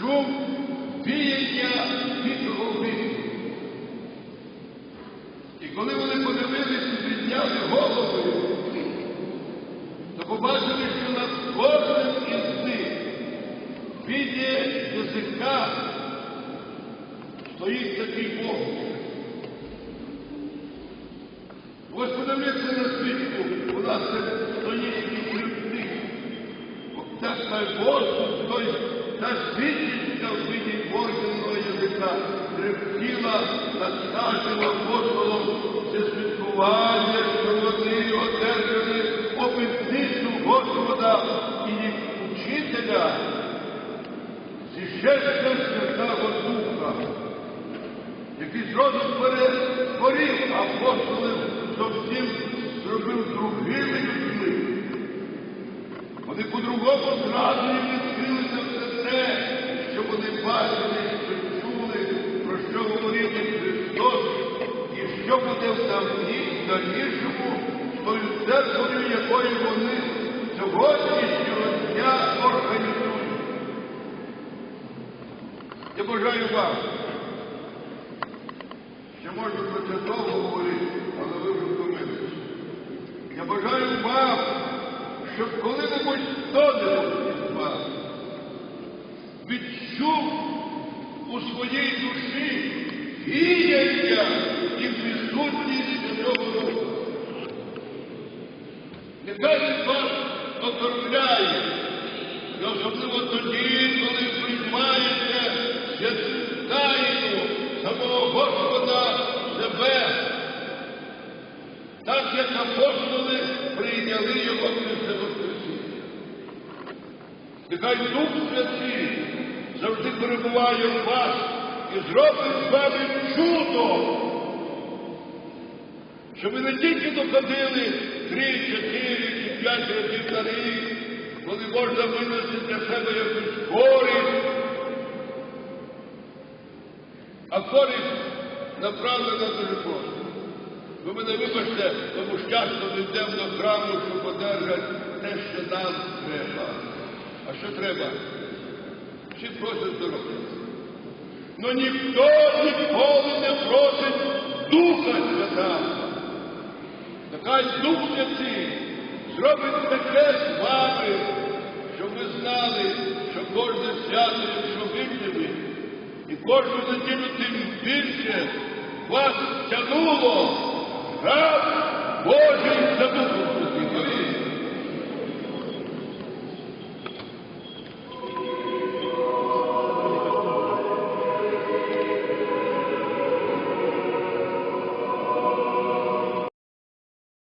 шум віяння вітрого вітру. І коли вони подивилися і підняли голови, то побачили, що над кожним із них в язика стоїть такий Бог. Ось подивіться на свічку, у нас це стоїть і хребти. Та ж воздух, той та світічка в виді Божого язика трепхіла над нашим апостолом це святкування, що вони одержали обітницю Господа і учителя зіщення Святого Духа, який зразу перетворив апостолів зовсім зробив другими людьми. Вони по-другому зразу і відкрилися все те, що вони бачили, що чули, про що говорив Христос, і що буде в дальнішому, тою церквою, якою вони сьогоднішнього дня організують. Я бажаю вам, що можна про це довго говорити, але ви вже втомилися. Я бажаю вам, щоб коли-небудь хто-небудь із вас відчув у своїй душі віяння і присутність Святого Духа. Нехай він вас окормляє, і особливо тоді, коли приймаєте святаїну самого Господа себе, так як апостоли прийняли його Воскресіння. Нехай Дух Святий завжди перебуває в вас і зробить з вами чудо, щоб ви не тільки доходили три, чотири чи п'ять разів на рік, коли можна винести для себе якусь користь, а користь направлена дуже просто. Ви мене вибачте, тому часто ми йдемо до храму, щоб одержати те, що нам треба. А що треба? Всі просять здоров'я. Но ніхто ніколи не просить Духа Святого. Нехай Дух Святий зробить таке з вами, щоб ви знали, що кожне свято, якщо вип'єте, і кожну неділю тим більше вас тянуло раб Божий за.